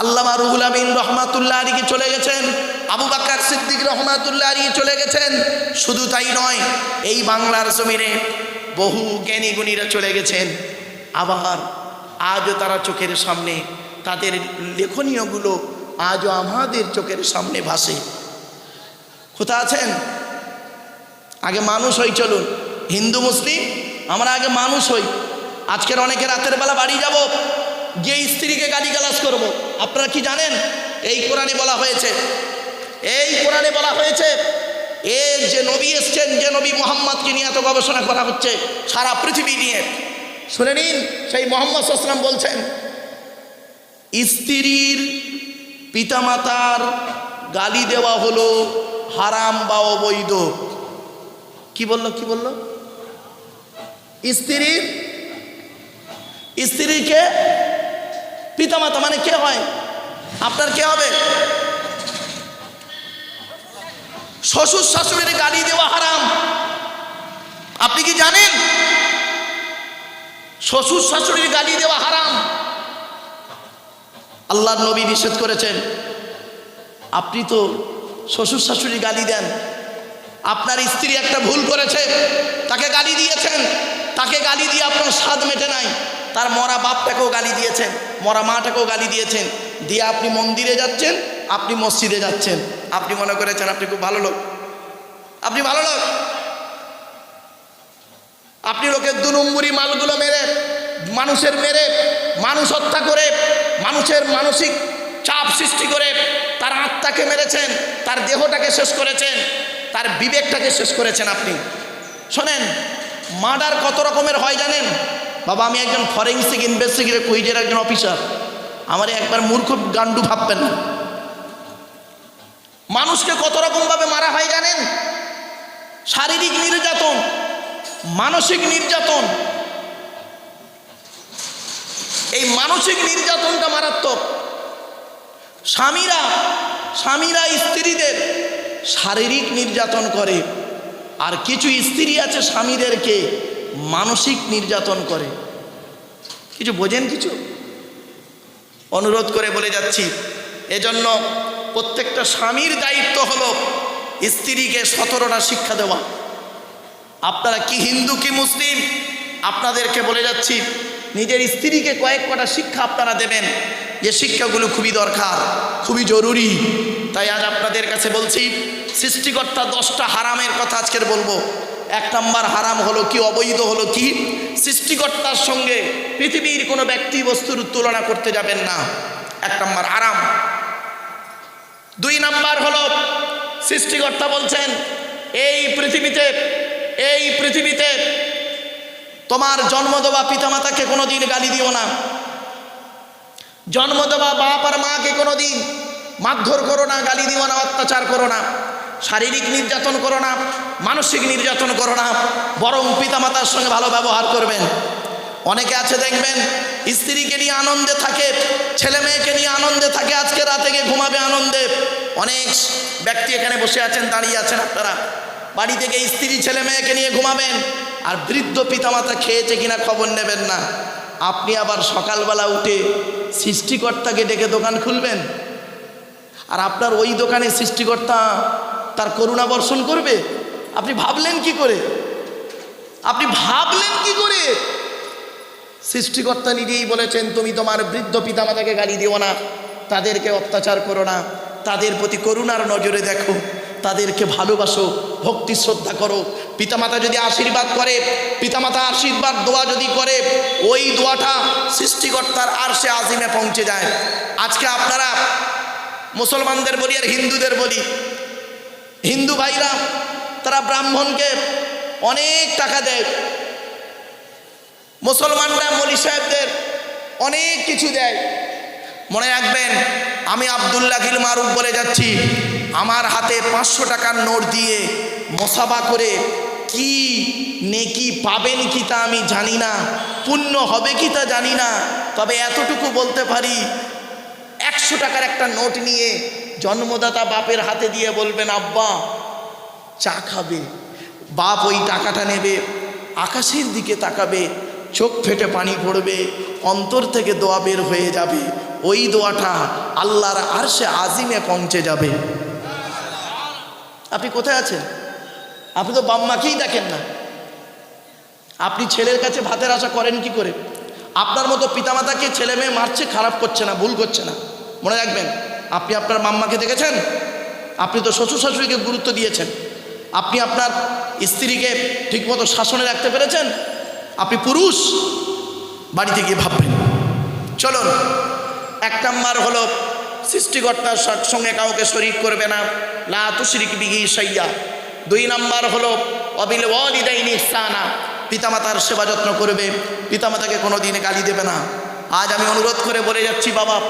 আল্লামা রুহুল আমিন রহমাতুল্লাহ আলীকে চলে গেছেন, আবু বাক্কার সিদ্দিক রহমাতুল্লাহ আলী চলে গেছেন। শুধু তাই নয়, এই বাংলার জমিনে বহু জ্ঞানী গুণীরা চলে গেছেন। আবার আজও তারা চোখের সামনে, তাদের লেখনীয়গুলো আজও আমাদের চোখের সামনে ভাসে। কোথা আছেন? আগে মানুষ হই চলুন। হিন্দু, মুসলিম? আমরা আগে মানুষ হই। আজকের অনেকে রাতের বেলা বাড়ি যাব। যে স্ত্রীকে গালিগালাজ করব। আপনারা কি জানেন? এই কোরআনে বলা হয়েছে। এই কোরআনে বলা হয়েছে এর যে নবী এসছেন, যে নবী মোহাম্মদকে নিয়ে এত গবেষণা করা হচ্ছে সারা পৃথিবী নিয়ে। শুনে নিন, সেই মোহাম্মদ আসলাম বলছেন, স্ত্রীর পিতামাতার গালি দেওয়া হলো হারাম বা অবৈধ। কি বলল কি বলল? স্ত্রীর, স্ত্রীকে পিতামাতা মানে কে হয়? আপনার কে হবে? শ্বশুর শাশুড়ির গালি দেওয়া হারাম। আপনি কি জানেন? শ্বশুর শাশুড়ির গালি দেওয়া হারাম। আল্লাহ নবী নিষেধ করেছেন, আপনি তো শ্বশুর শাশুড়ি গালি দেন। আপনার স্ত্রী একটা ভুল করেছে, তাকে গালি দিয়েছেন। তাকে গালি দিয়ে আপনার স্বাদ মেটে নাই। তার মরা বাপটাকেও গালি দিয়েছেন, মরা মাটাকেও গালি দিয়েছেন। দিয়ে আপনি মন্দিরে যাচ্ছেন, আপনি মসজিদে যাচ্ছেন। আপনি মনে করেছেন আপনি খুব ভালো লোক। আপনি ভালো লোক। আপনি লোকের দু মালগুলো মেরে, মানুষের মেরে, মানুষ হত্যা করে, মানুষের মানসিক চাপ সৃষ্টি করে, তার আত্মাকে মেরেছেন, তার দেহটাকে শেষ করেছেন, তার বিবেকটাকে শেষ করেছেন আপনি। শোনেন, মার্ডার কত রকমের হয় জানেন? বাবা, আমি একজন ফরেন্সিক ইনভেস্টিগেটর কুইজের একজন অফিসার আমার একবার মূর্খ গান্ডু ভাববেন না। মানুষকে কত রকমভাবে মারা হয় জানেন? শারীরিক নির্যাতন, মানসিক নির্যাতন। এই মানসিক নির্যাতনটা মারাত্মক। স্বামীরা স্বামীরা স্ত্রীদের শারীরিক নির্যাতন করে। আর কিছু স্ত্রী আছে স্বামীদেরকে মানসিক নির্যাতন করে। কিছু বোঝেন কিছু? অনুরোধ করে বলে যাচ্ছি, এজন্য প্রত্যেকটা স্বামীর দায়িত্ব হলো স্ত্রীকে সতেরোটা শিক্ষা দেওয়া। আপনারা কি হিন্দু কি মুসলিম? আপনাদেরকে বলে যাচ্ছি, নিজের স্ত্রীকে কয়েক কটা শিক্ষা আপনারা দেবেন। যে শিক্ষাগুলো খুবই দরকার, খুবই জরুরি। তাই আজ আপনাদের কাছে বলছি, সৃষ্টিকর্তা দশটা হারামের কথা আজকের বলব। এক নম্বর হারাম হলো কি, অবৈধ হলো কি? সৃষ্টিকর্তার সঙ্গে পৃথিবীর কোনো ব্যক্তি বস্তুর তুলনা করতে যাবেন না। এক নম্বর হারাম দুই নাম্বার হলো, সৃষ্টিকর্তা বলছেন, এই পৃথিবীতে এই পৃথিবীতে তোমার জন্ম দেওয়া পিতামাতাকে কোনোদিন গালি দিও না। জন্ম দেওয়া বাপ আর মাকে কোনোদিন মারধর করো না, গালি দিও না, অত্যাচার করো না। শারীরিক নির্যাতন করো না, মানসিক নির্যাতন করো না, বরং পিতামাতার সঙ্গে ভালো ব্যবহার করবেন। অনেকে আছে দেখবেন, স্ত্রীকে নিয়ে আনন্দে থাকে, ছেলে মেয়েকে নিয়ে আনন্দে থাকে, আজকে রাতে গিয়ে ঘুমাবে আনন্দে। অনেক ব্যক্তি এখানে বসে আছেন, দাঁড়িয়ে আছেন আপনারা। বাড়ি থেকে স্ত্রী, ছেলে মেয়েকে নিয়ে ঘুমাবেন, আর বৃদ্ধ পিতামাতা খেয়েছে কিনা খবর নেবেন না। আপনি আবার সকালবেলা উঠে সৃষ্টিকর্তাকে ডেকে দোকান খুলবেন। আর আপনার ওই দোকানে সৃষ্টিকর্তা তার করুণা বর্ষণ করবে? আপনি ভাবলেন কি করে? আপনি ভাবলেন কি করে? সৃষ্টিকর্তা নিজেই বলেছেন, তুমি তোমার বৃদ্ধ পিতামাতাকে গালি দিও না। তাদেরকে অত্যাচার করো না। তাদের প্রতি করুণার নজরে দেখো। তাদেরকে ভালোবাসো, ভক্তি, শ্রদ্ধা করো। পিতামাতা যদি আশীর্বাদ করে পিতামাতা আশীর্বাদ দোয়া যদি করে, ওই দোয়াটা সৃষ্টিকর্তার আর সে আজিমে পৌঁছে যায়। আজকে আপনারা মুসলমানদের বলি আর হিন্দুদের বলি হিন্দু ভাইরা, তারা ব্রাহ্মণকে অনেক টাকা দেয়। মুসলমানরা মলি সাহেবদের অনেক কিছু দেয়। মনে রাখবেন, আমি আবদুল্লাহিল মারুফ বলে যাচ্ছি, আমার হাতে পাঁচশো টাকার নোট দিয়ে মশাবা করে কি নেকি পাবেন কি তা আমি জানি না, পুণ্য হবে কি তা জানি না, তবে এতটুকু বলতে পারি, একশো টাকার একটা নোট নিয়ে জন্মদাতা বাপের হাতে দিয়ে বলবেন, আব্বা, চা খাবে। বাপ ওই টাকাটা নেবে, আকাশের দিকে তাকাবে, চোখ ফেটে পানি পড়বে, অন্তর থেকে দোয়া বের হয়ে যাবে। ওই দোয়াটা আল্লাহর আরশে আজিমে পৌঁছে যাবে। আপনি কোথায় আছেন? আপনি তো বাম্মাকেই দেখেন না। আপনি ছেলের কাছে ভাতের আশা করেন কি করে? আপনার মতো পিতামাতাকে ছেলে মেয়ে মারছে, খারাপ করছে না, ভুল করছে না। মনে রাখবেন আপনি আপনার মাম্মাকে দেখেছেন? আপনি তো শ্বশুর শাশুড়িকে গুরুত্ব দিয়েছেন। আপনি আপনার স্ত্রীকে ঠিকমতো শাসনে রাখতে পেরেছেন? আপনি পুরুষ? বাড়িতে গিয়ে ভাববেন। চলুন, এক নাম্বার হলো, সৃষ্টিকর্তার সঙ্গে কাউকে শরিক করবে না। লা তুশরিক বিহি সাইয়া দুই নাম্বার হলো, অবিল ওয়ালিদাইনি ইহসানা। পিতামাতার সেবা যত্ন করবে। পিতামাতাকে কোনো দিন গালি দেবে না। আজ আমি অনুরোধ করে বলে যাচ্ছি, বাবা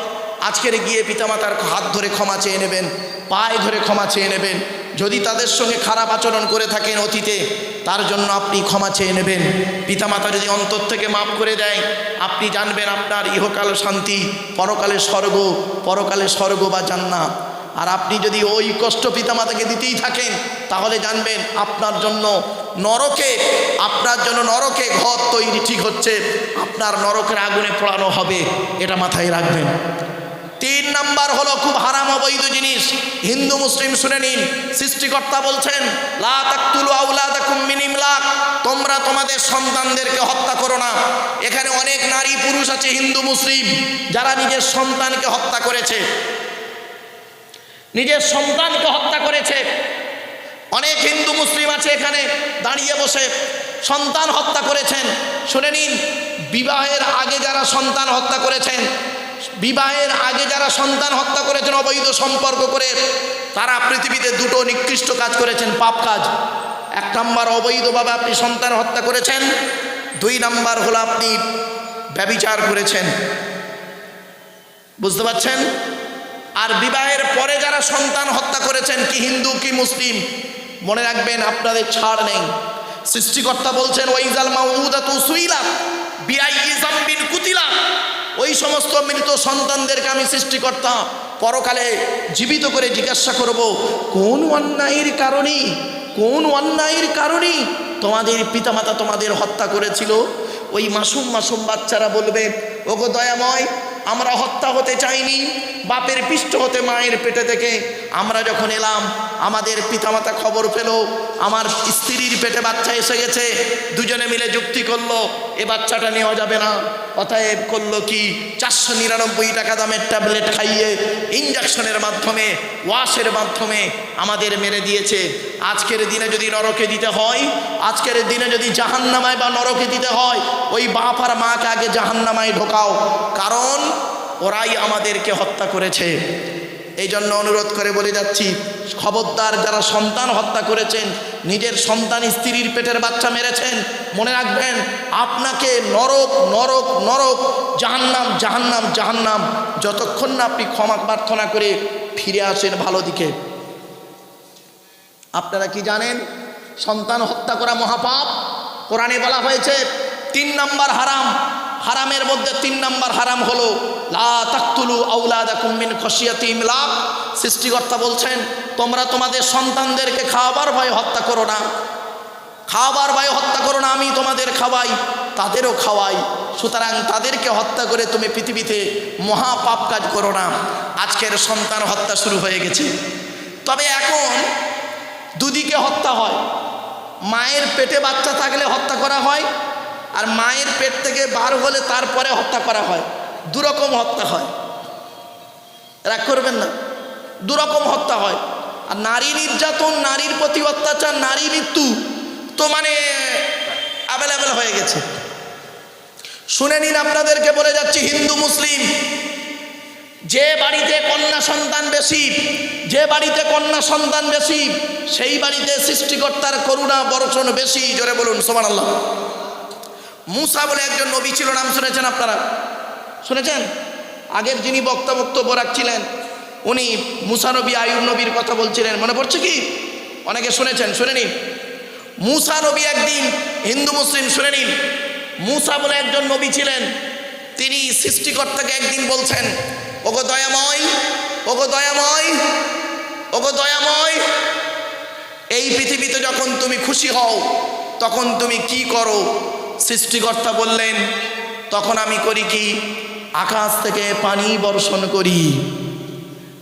আজকের গিয়ে পিতামাতার হাত ধরে ক্ষমা চেয়ে নেবেন, পায়ে ধরে ক্ষমা চেয়ে নেবেন। যদি তাদের সঙ্গে খারাপ আচরণ করে থাকেন অতীতে, তার জন্য আপনি ক্ষমা চেয়ে নেবেন। পিতামাতা যদি অন্তর থেকে মাফ করে দেয়, আপনি জানবেন আপনার ইহকাল শান্তি, পরকালে স্বর্গ পরকালে স্বর্গ বা জান্নাত। আর আপনি যদি ওই কষ্ট পিতামাতাকে দিতেই থাকেন, তাহলে জানবেন আপনার জন্য নরকে, আপনার জন্য নরকে ঘর তৈরি ঠিক হচ্ছে, আপনার নরকের আগুনে পোড়ানো হবে, এটা মাথায় রাখবেন। তিন নাম্বার হলো খুব হারাম অবৈধ জিনিস। হিন্দু, মুসলিম শুনে নিন সৃষ্টিকর্তা বলছেন তোমরা তোমাদের সন্তানদেরকে হত্যা করো না। এখানে অনেক নারী পুরুষ আছে, হিন্দু, মুসলিম, যারা নিজের সন্তানকে হত্যা করেছে। নিজের সন্তানকে হত্যা করেছে। অনেক হিন্দু, মুসলিম আছে এখানে, দাঁড়িয়ে বসে সন্তান হত্যা করেছেন। শুনে নিন, বিবাহের আগে যারা সন্তান হত্যা করেছেন বিবাহের আগে যারা সন্তান হত্যা করেছেন, অবৈধ সম্পর্ক করে, তারা পৃথিবীতে দুটো নিকৃষ্ট কাজ করেছেন, পাপ কাজ। এক নম্বর, অবৈধভাবে আপনি সন্তান হত্যা করেছেন। দুই নাম্বার হলো আপনি ব্যবিচার করেছেন। বুঝতে পারছেন? আর বিবাহের পরে যারা সন্তান হত্যা করেছেন, কি হিন্দু, কি মুসলিম, মনে রাখবেন আপনাদের ছাড় নেই। সৃষ্টিকর্তা বলছেন ওইজাল মাউদা তু সুইলা বিআই ইজাম্বিন কুতিলা। ওই সমস্ত মৃত সন্তানদেরকে আমি সৃষ্টিকর্তা পরকালে জীবিত করে জিজ্ঞাসা করব, কোন অন্যায়ের কারণে, কোন অন্যায়ের কারণে তোমাদের পিতামাতা তোমাদের হত্যা করেছিল? ওই মাসুম মাসুম বাচ্চারা বলবে, ওগো দয়াময়, আমরা হত্যা হতে চাইনি। বাপের পিষ্ট হতে মায়ের পেটে থেকে আমরা যখন এলাম, আমাদের পিতামাতা খবর পেল, আমার স্ত্রীর পেটে বাচ্চা এসে গেছে, দুজনে মিলে যুক্তি করল, এ বাচ্চাটা নেওয়া যাবে না। অতএব করল কি? চারশো নিরানব্বই টাকা দামের ট্যাবলেট খাইয়ে ইঞ্জেকশনের মাধ্যমে, ওয়াশের মাধ্যমে আমাদের মেরে দিয়েছে। আজকের দিনে যদি নরকে দিতে হয়, আজকের দিনে যদি জাহান্নামায় বা নরকে দিতে হয়, ওই বাপ আর মাকে আগে জাহান্নামায় ঢোকাও। কারণ ওরাই আমাদেরকে হত্যা করেছে। এই জন্য অনুরোধ করে বলে যাচ্ছি, খবরদার যারা সন্তান হত্যা করেছেন, নিজের সন্তান স্ত্রীর পেটের বাচ্চা মেরেছেন, মনে রাখবেন, আপনাকে নরক নরক নরক, জাহান্নাম জাহান্নাম জাহান্নাম, যতক্ষণ না আপনি ক্ষমা প্রার্থনা করে ফিরে আসেন ভালো দিকে। আপনারা কি জানেন, সন্তান হত্যা করা মহাপাপ? কোরআনে বলা হয়েছে, তিন নাম্বার হারাম হারামের মধ্যে তিন নাম্বার হারাম হলো ইমলাক। সৃষ্টিকর্তা বলছেন, তোমরা তোমাদের সন্তানদেরকে খাওয়াবার ভয়ে হত্যা করো না। খাওয়াবার ভয়ে হত্যা করো না, আমি তোমাদের খাওয়াই, তাদেরও খাওয়াই। সুতরাং তাদেরকে হত্যা করে তুমি পৃথিবীতে মহা পাপ কাজ করো না। আজকের সন্তান হত্যা শুরু হয়ে গেছে। তবে এখন দুদিকে হত্যা হয়। মায়ের পেটে বাচ্চা থাকলে হত্যা করা হয় আর মায়ের পেট থেকে বার হলে তারপরে হত্যা করা হয়, দুরকম হত্যা হয়। রাগ করবেন না, দুরকম হত্যা হয়। আর নারী নির্যাতন, নারীর প্রতি অত্যাচার, নারী মৃত্যু তো মানে অ্যাভেলেবেল হয়ে গেছে। শুনে নিন আপনাদেরকে বলে যাচ্ছি, হিন্দু, মুসলিম, যে বাড়িতে কন্যা সন্তান বেশি, যে বাড়িতে কন্যা সন্তান বেশি, সেই বাড়িতে সৃষ্টিকর্তার করুণা বর্ষণ বেশি, জোরে বলুন সোমান আল্লাহ মুসা বলে একজন নবী ছিল, নাম শুনেছেন আপনারা? শুনেছেন? আগের যিনি বক্তা বক্তব্য রাখছিলেন, উনি মুসা নবী আয়ুব নবীর কথা বলছিলেন। মনে পড়ছে কি? অনেকে শুনেছেন, শুনে নিন। মুসা নবী একদিন, হিন্দু, মুসলিম, শুনে নিন। মুসা বলে একজন নবী ছিলেন, তিনি সৃষ্টিকর্তাকে একদিন বলছেন, ওগো দয়াময় ওগো দয়াময় ওগো দয়াময়, এই পৃথিবীতে যখন তুমি খুশি হও, তখন তুমি কি করো? সৃষ্টিকর্তা বললেন, তখন আমি করি কি? আকাশ থেকে পানি বর্ষণ করি।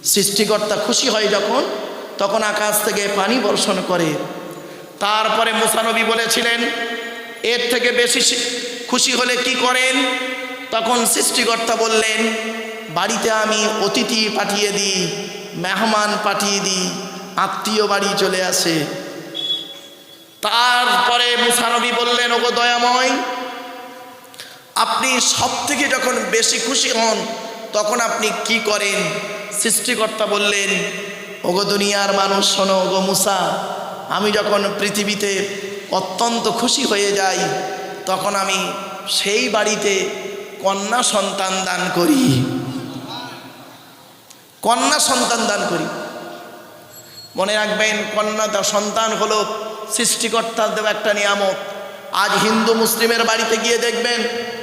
সৃষ্টিকর্তা খুশি হয় যখন, তখন আকাশ থেকে পানি বর্ষণ করে। তারপরে মুসানবী বলেছিলেন, এর থেকে বেশি খুশি হলে কি করেন? তখন সৃষ্টিকর্তা বললেন, বাড়িতে আমি অতিথি পাঠিয়ে দিই, মেহমান পাঠিয়ে দিই, আত্মীয় বাড়ি চলে আসে। তারপরে মুসানবী বললেন, ওগো দয়াময়, আপনি সব থেকে যখন বেশি খুশি হন, তখন আপনি কি করেন? সৃষ্টিকর্তা বললেন, ওগো দুনিয়ার মানুষ, শোনো, ওগো মুসা, আমি যখন পৃথিবীতে অত্যন্ত খুশি হয়ে যাই, তখন আমি সেই বাড়িতে কন্যা সন্তান দান করি। কন্যা সন্তান দান করি। মনে রাখবেন, কন্যা সন্তান হলো সৃষ্টিকর্তার দেওয়া একটা নিয়ামত। আজ হিন্দু মুসলিমের বাড়িতে গিয়ে দেখবেন,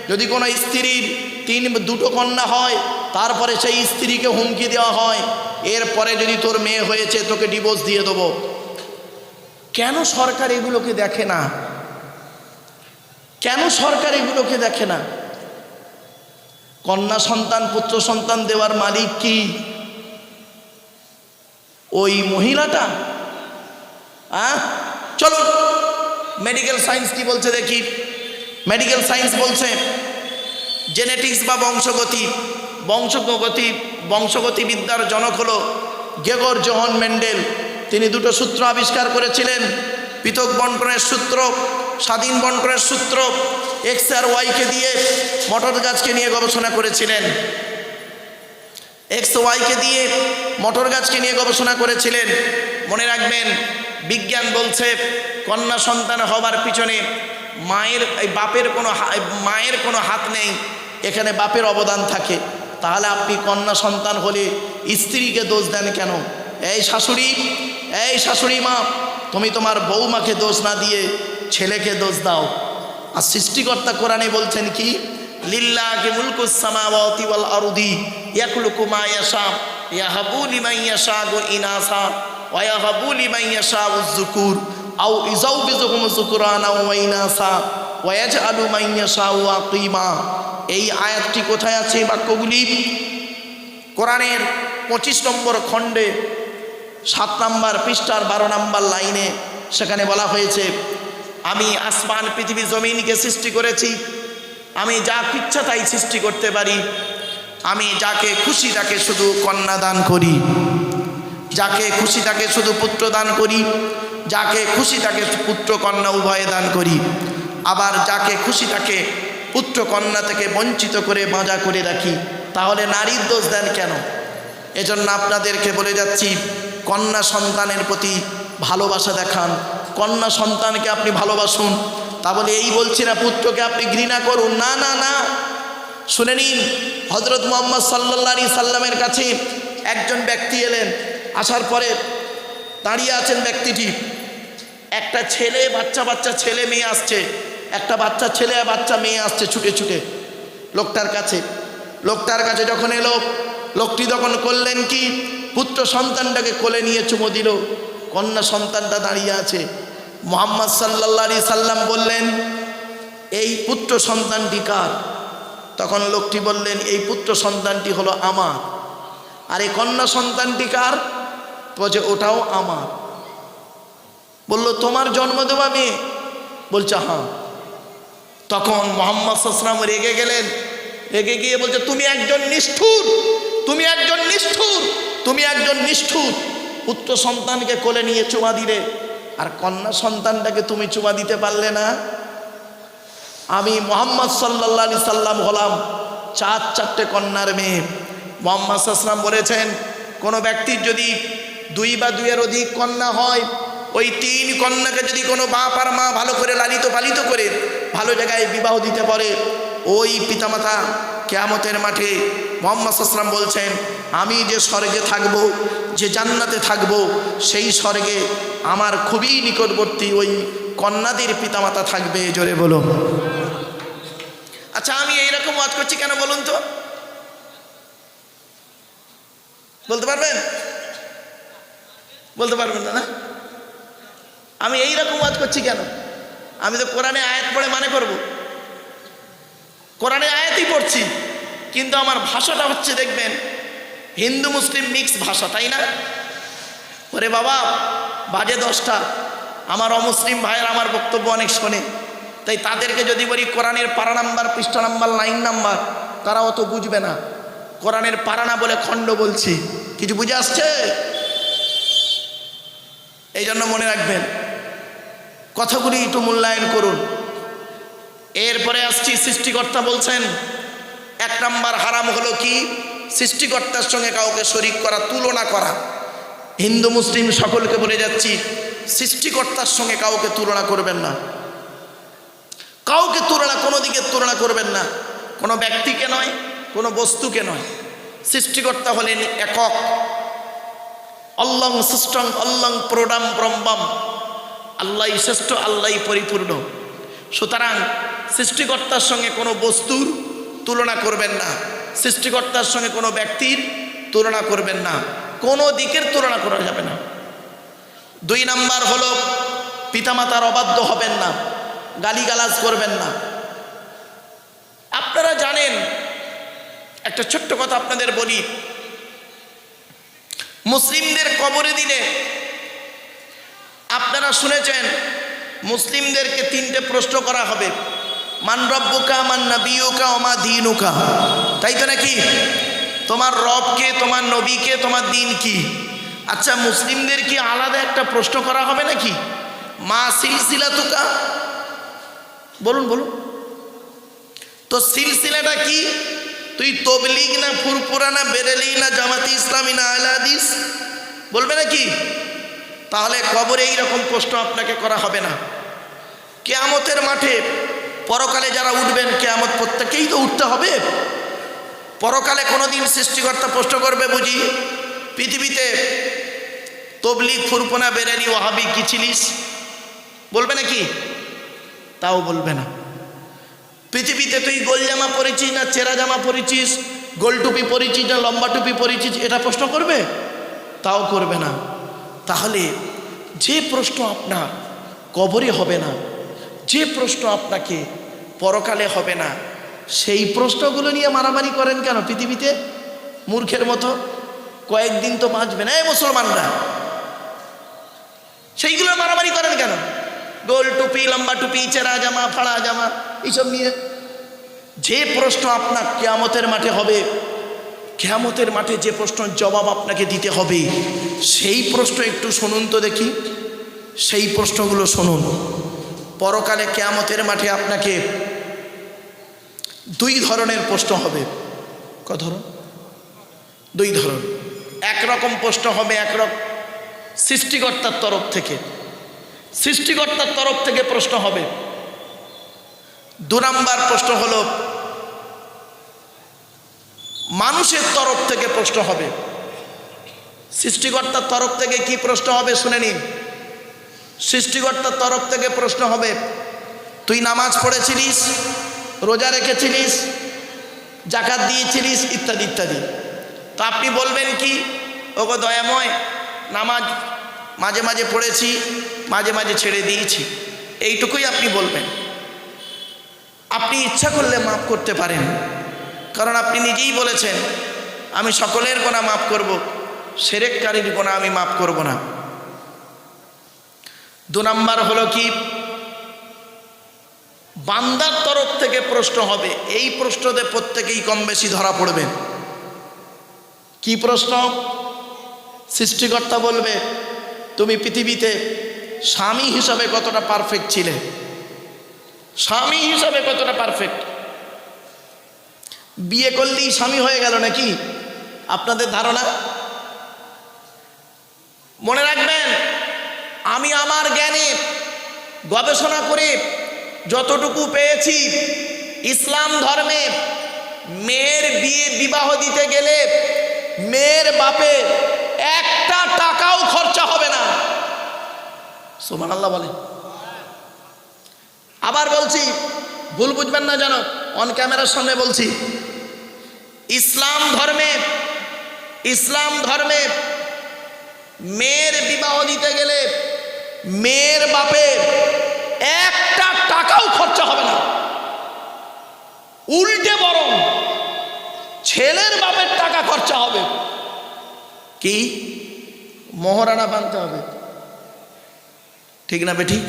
যদি কোনো স্ত্রীর তিন, দুটো কন্যা হয়, তারপরে সেই স্ত্রীকে হুমকি দেওয়া হয়, এরপরে যদি তোর মেয়ে হয়েছে, তোকে ডিভোর্স দিয়ে দেবো। কেন সরকার এগুলোকে দেখে না? কেন সরকার এগুলোকে দেখে না? কন্যা সন্তান, পুত্র সন্তান দেওয়ার মালিক কি? ওই মহিলাটা? হ্যাঁ চলো মেডিকেল সায়েন্স কি বলছে দেখি। মেডিকেল সায়েন্স বলছে জেনেটিক্স বা বংশগতি। বংশগতি বংশগতি বিদ্যার জনক হলো গেগর জোহন মেন্ডেল। তিনি দুটো সূত্র আবিষ্কার করেছিলেন, পৃথক বন্টনের সূত্র, স্বাধীন বন্টনের সূত্র এক্স আর ওয়াইকে দিয়ে মটর গাছকে নিয়ে গবেষণা করেছিলেন। এক্স ওয়াইকে দিয়ে মটর গাছকে নিয়ে গবেষণা করেছিলেন। মনে রাখবেন বিজ্ঞান বলছে কন্যা সন্তান হবার পিছনে মায়ের, এই বাপের কোনো মায়ের কোনো হাত নেই, এখানে বাপের অবদান থাকে। তাহলে আপনি কন্যা সন্তান হলে স্ত্রীকে দোষ দেন কেন? এই শাশুড়ি এই শাশুড়ি মা, তুমি তোমার বৌমাকে দোষ না দিয়ে ছেলেকে দোষ দাও। আর সৃষ্টিকর্তা কোরআনে বলছেন কি? লিল্লাহি মুলকুস ওয়াল আরদি ইয়াখলুকু মা ইয়াশা, ইয়াহাবু ইয়াশাউ ইনাসা। ইয়াশাউ যুকুর, আও ইজাউবিজুহুম যুকরানা ওয়া ইনাসা ওয়া ইয়াজআলু মান ইয়াশাউ আকিমা। এই আয়াতটি কোথায় আছে বাক্যগুলি? কোরআনের পঁচিশ নম্বর খণ্ডে, সাত নাম্বার পৃষ্ঠার বারো নাম্বার লাইনে সেখানে বলা হয়েছে, আমি আসমান, পৃথিবী, জমিনকে সৃষ্টি করেছি, আমি যা ইচ্ছা তাই সৃষ্টি করতে পারি, আমি যাকে খুশি তাকে শুধু কন্যা দান করি। যাকে খুশি তাকে শুধু পুত্র দান করি, যাকে খুশি তাকে পুত্র কন্যা উভয়ে দান করি। আবার যাকে খুশি তাকে পুত্র কন্যা থেকে বঞ্চিত করে বাঁজা করে রাখি, তাহলে নারীর দোষ দেন কেন? এজন্য আপনাদেরকে বলে যাচ্ছি, কন্যা সন্তানের প্রতি ভালোবাসা দেখান। কন্যা সন্তানকে আপনি ভালোবাসুন। তা বলে এই বলছি না, পুত্রকে আপনি ঘৃণা করুন। না না না। শুনে নিন হজরত মোহাম্মদ সাল্লা সাল্লামের কাছে একজন ব্যক্তি এলেন। আসার পরে দাঁড়িয়ে আছেন ব্যক্তিটি। একটা ছেলে, বাচ্চা বাচ্চা ছেলে মেয়ে আসছে। একটা বাচ্চা ছেলে আর বাচ্চা মেয়ে আসছে ছুটে ছুটে লোকটার কাছে। লোকটার কাছে যখন এলো, লোকটি তখন করলেন কি? পুত্র সন্তানটাকে কোলে নিয়ে চুমো দিল। কন্যা সন্তানটা দাঁড়িয়ে আছে। মোহাম্মদ সাল্লা সাল্লাম বললেন, এই পুত্র সন্তানটি কার? তখন লোকটি বললেন, এই পুত্র সন্তানটি হলো আমার। আর এই কন্যা সন্তানটি কার? বলছে ওটাও আমার। বলল, তোমার জন্ম দেওয়া মেয়ে বলছে হ্যাঁ। তখন মোহাম্মদ সাসলাম রেগে গেলেন। রেগে গিয়ে বলছে, তুমি একজন নিষ্ঠুর, তুমি একজন নিষ্ঠুর, তুমি একজন নিষ্ঠুর। পুত্র সন্তানকে কোলে নিয়ে চুমা দিলে, আর কন্যা সন্তানটাকে তুমি চুমা দিতে পারলে না? আমি মোহাম্মদ সাল্লা সাল্লাম হলাম চার চারটে কন্যার মেয়ে। মোহাম্মদ সাল্লাম বলেছেন, কোনো ব্যক্তির যদি দুই বা দুইয়ের অধিক কন্যা হয়, ওই তিন কন্যাকে যদি কোনো বাপ আর মা ভালো করে লালিত পালিত করে ভালো জায়গায় বিবাহ দিতে পারে, ওই পিতামাতা কেয়ামতের মাঠে মোহাম্মদ সাল্লাম বলছেন, আমি যে স্বর্গে থাকব, যে জান্নাতে থাকব, সেই স্বর্গে আমার খুবই নিকটবর্তী ওই কন্যাদের পিতামাতা থাকবে, জোরে বলো আচ্ছা আমি এইরকম ওয়াজ করছি কেন বলুন তো? বলতে পারবেন? বলতে পারবেন না না? আমি এই রকম ওয়াজ করছি কেন? আমি তো কোরআনে আয়াত পড়ে মানে করব। কোরআনে আয়াতই পড়ছি, কিন্তু আমার ভাষাটা হচ্ছে, দেখবেন, হিন্দু মুসলিম মিক্স ভাষা, তাই না? ওরে বাবা, বাজে দশটা। আমার অমুসলিম ভাইয়ের আমার বক্তব্য অনেক শোনে, তাই তাদেরকে যদি বলি কোরআনের পারা নাম্বার, পৃষ্ঠা নাম্বার, লাইন নাম্বার তারা অত বুঝবে না। কোরআনের পারা না বলে খণ্ড বলছি। কিছু বুঝে আসছে? এই জন্য মনে রাখবেন, কথাগুলি একটু মূল্যায়ন করুন। এরপরে আসছি, সৃষ্টিকর্তা বলছেন, এক নাম্বার হারাম হলো কি? সৃষ্টিকর্তার সঙ্গে কাউকে শরিক করা, তুলনা করা। হিন্দু, মুসলিম সকলকে বলে যাচ্ছি, সৃষ্টিকর্তার সঙ্গে কাউকে তুলনা করবেন না। কাউকে তুলনা, কোনো দিকে তুলনা করবেন না। কোনো ব্যক্তিকে নয়, কোনো বস্তুকে নয়। সৃষ্টিকর্তা হলেন একক। অল্লং সিস্টং অল্লং প্রোডাম ব্রহ্মম। আল্লাহ শ্রেষ্ঠ আল্লাহ পরিপূর্ণ। সুতরাং সৃষ্টিকর্তার সঙ্গে কোনো বস্তুর তুলনা করবেন না। সৃষ্টিকর্তার সঙ্গে কোনো ব্যক্তির তুলনা করবেন না। কোনো দিকের তুলনা করা যাবে না। দুই নাম্বার হলো, পিতামাতার অবাধ্য হবেন না, গালিগালাজ করবেন না। আপনারা জানেন, একটা ছোট্ট কথা আপনাদের বলি মুসলিমদের কবরে দিলে। আপনারা শুনেছেন, মুসলিমদেরকে তিনটে প্রশ্ন করা হবে। মান রব্বুকা, মান নবীকা ওমা দিনুকা। তাই তো নাকি? তোমার রবকে তোমার নবীকে তোমার দিন কি? আচ্ছা মুসলিমদের কি আলাদা একটা প্রশ্ন করা হবে নাকি? মা সিলসিলা তুকা বলুন বলুন। তো সিলসিলাটা কি? তুই তবলিগ না ফুরপুরা না বেরেলি না জামাতি ইসলামী না আলাদিস বলবে নাকি? তাহলে কবরে এইরকম প্রশ্ন আপনাকে করা হবে না। কেয়ামতের মাঠে পরকালে যারা উঠবেন, কেয়ামত প্রত্যেকেই তো উঠতে হবে। পরকালে কোনোদিন সৃষ্টিকর্তা প্রশ্ন করবে, বুঝি? পৃথিবীতে তবলিগ ফুরপনা বেরেলি ওহাবি কি ছিলিস? বলবে নাকি? তাও বলবে না। পৃথিবীতে তুই গোল জামা পরেছিস না চেরা জামা পরেছিস, গোল টুপি পরেছিস না লম্বা টুপি পরেছিস, এটা প্রশ্ন করবে? তাও করবে না। তাহলে যে প্রশ্ন আপনার কবরে হবে না, যে প্রশ্ন আপনাকে পরকালে হবে না, সেই প্রশ্নগুলো নিয়ে মারামারি করেন কেন পৃথিবীতে? মূর্খের মতো কয়েকদিন তো বাঁচবে না এই মুসলমানরা, সেইগুলো মারামারি করেন কেন? গোল টুপি, লম্বা টুপি, চেরা জামা, ফাড়া জামা এইসব নিয়ে যে প্রশ্ন আপনার কেয়ামতের মাঠে হবে, কেয়ামতের মাঠে যে প্রশ্নের জবাব আপনাকে দিতে হবে, সেই প্রশ্ন একটু শুনুন তো দেখি। সেই প্রশ্নগুলো শুনুন। পরকালে কেয়ামতের মাঠে আপনাকে দুই ধরনের প্রশ্ন হবে। ক ধরন? দুই ধরন। একরকম প্রশ্ন হবে একরকম সৃষ্টিকর্তার তরফ থেকে। সৃষ্টিকর্তার তরফ থেকে প্রশ্ন হবে দু নম্বর প্রশ্ন হলো, মানুষের তরফ থেকে প্রশ্ন হবে। সৃষ্টিকর্তার তরফ থেকে কি প্রশ্ন হবে শুনে নিন। সৃষ্টিকর্তার তরফ থেকে প্রশ্ন হবে, তুই নামাজ পড়েছিলিস, রোজা রেখেছিলিস জাকাত দিয়েছিলিস, ইত্যাদি ইত্যাদি। তো আপনি বলবেন কি, ওগো দয়াময়, নামাজ মাঝে মাঝে পড়েছি, মাঝে মাঝে ছেড়ে দিয়েছি। এইটুকুই আপনি বলবেন। আপনি ইচ্ছা করলে মাফ করতে পারেন। কারণ আপনি নিজেই বলেছেন, আমি সকলের গোনা মাফ করব, সেরেককারীর গোনা আমি মাফ করব না। দু নম্বর হলো কি? বান্দার তরফ থেকে প্রশ্ন হবে, এই প্রশ্নতে প্রত্যেকেই কম বেশি ধরা পড়বে। কি প্রশ্ন? সৃষ্টিকর্তা বলবে, তুমি পৃথিবীতে স্বামী হিসাবে কতটা পারফেক্ট ছিলে? স্বামী হিসাবে কতটা পারফেক্ট বিয়ে করলেই স্বামী হয়ে গেল নাকি? আপনাদের ধারণা? মনে রাখবেন, আমি আমার জ্ঞানে গবেষণা করে যতটুকু পেয়েছি, ইসলাম ধর্মে মেয়ের বিয়ে বিবাহ দিতে গেলে মেয়ের বাপে একটা টাকাও খরচা হবে না। সোমান আল্লাহ বলে আবার বলছি, ভুল বুঝবেন না জানো অন ক্যামেরার সামনে বলছি। ইসলাম ধর্মে ইসলাম ধর্মে মেয়ের বিবাহ দিতে গেলে মেয়ের বাপের একটা টাকাও খরচা হবে না। উল্টে বরং ছেলের বাপের টাকা খরচা হবে। কি? মহারানা বানতে হবে। ঠিক না বে ঠিক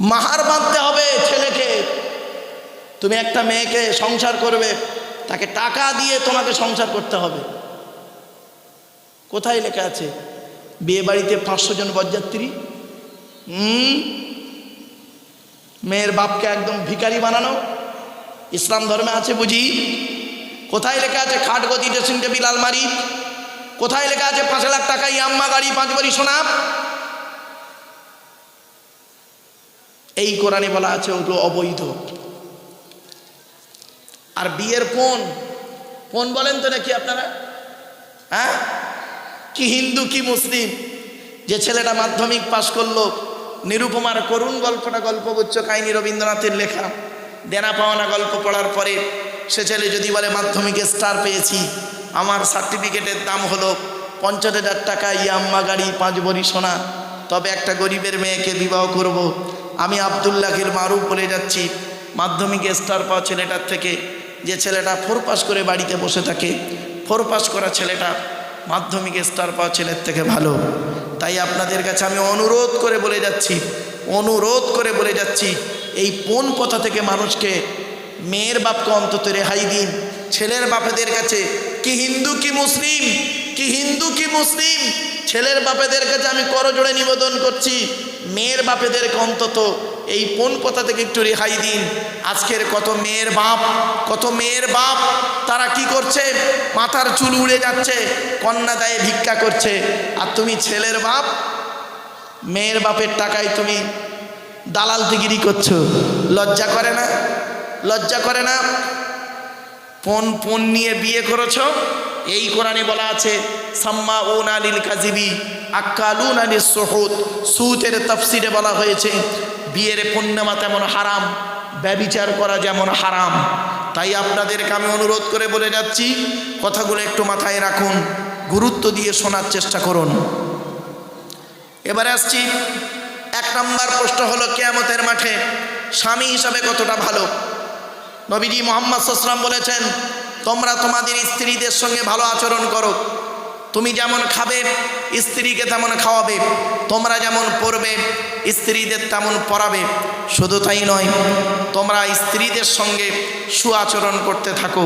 মাহার বাঁধতে হবে ছেলেকে। তুমি একটা মেয়েকে সংসার করবে, তাকে টাকা দিয়ে তোমাকে সংসার করতে হবে। কোথায় লেখা আছে? বিয়ে বাড়িতে পাঁচশো জন বরযাত্রী? মেয়ের বাপকে একদম ভিখারি বানানো? ইসলাম ধর্মে আছে বুঝি? কোথায় লেখা আছে খাট, গদি, ড্রেসিং টেবিল, আলমারি? কোথায় লেখা আছে পাঁচ লাখ টাকা, ইয়াম্মা, গাড়ি পাঁচ বাড়ি সোনা? এই কোরআনে বলা আছে, ওগুলো অবৈধ। আর বিয়ের ফোন ফোন বলেন তো নাকি আপনারা? হ্যাঁ? কি হিন্দু, কি মুসলিম, যে ছেলেটা মাধ্যমিক পাশ করল, নিরুপমার করুণ গল্পটা গল্পগুচ্ছ কাহিনী রবীন্দ্রনাথের লেখা, দেনা পাওনা গল্প পড়ার পরে, সে ছেলে যদি বলে, মাধ্যমিকে স্টার পেয়েছি, আমার সার্টিফিকেটের দাম হলো পঞ্চাশ হাজার টাকা ইয়াম্মা গাড়ি, পাঁচ বড়ি সোনা, তবে একটা গরিবের মেয়েকে বিবাহ করব। আমি আবদুল্লাহির মারুফ বলে যাচ্ছি। মাধ্যমিক স্টার পাওয়া ছেলেটার থেকে। যে ছেলেটা ফোর পাস করে বাড়িতে বসে থাকে, ফোর পাস করা ছেলেটা মাধ্যমিক স্টার পাওয়া ছেলের থেকে ভালো। তাই আপনাদের কাছে আমি অনুরোধ করে বলে যাচ্ছি, অনুরোধ করে বলে যাচ্ছি, এই কোন পথা থেকে মানুষকে মেয়ের বাপকে অন্তত রেহাই দিন? ছেলের বাপেদের কাছে, কি হিন্দু কি মুসলিম? কি হিন্দু কি মুসলিম? ছেলের বাপেদের কাছে আমি করজোড়ে নিবেদন করছি। মেয়ের বাপেদেরকে অন্তত এই কোন কথা থেকে একটু রেহাই দিন। আজকের কত মেয়ের বাপ, কত মেয়ের বাপ, তারা কি করছে? মাথার চুল উড়ে যাচ্ছে, কন্যা দায়ে ভিক্ষা করছে। আর তুমি ছেলের বাপ, মেয়ের বাপের টাকায় তুমি দালাল দিগিরি করছ। লজ্জা করে না? লজ্জা করে না? ফোন ফোন নিয়ে বিয়ে করেছ? এই কোরআনে বলা আছে সাম্মা উন আলিল কাজিবি আক্কালুন আলী সোহদ। সুতের তফসিরে বলা হয়েছে, বিয়ের পূর্ণিমা তেমন হারাম, ব্যবিচার করা যেমন হারাম। তাই আপনাদেরকে আমি অনুরোধ করে বলে যাচ্ছি, কথাগুলো একটু মাথায় রাখুন, গুরুত্ব দিয়ে শোনার চেষ্টা করুন। এবারে আসছি, এক নম্বর প্রশ্ন হলো, কেয়ামতের মাঠে স্বামী হিসাবে কতটা ভালো? নবীজি মোহাম্মদ সাল্লাম বলেছেন তোমরা তোমাদের স্ত্রীদের সঙ্গে ভালো আচরণ করো। তুমি যেমন খাবে, স্ত্রীকে তেমন খাওয়াবে। তোমরা যেমন পড়বে স্ত্রীদের তেমন পড়াবে শুধু তাই নয়, তোমরা স্ত্রীদের সঙ্গে সুআচরণ করতে থাকো।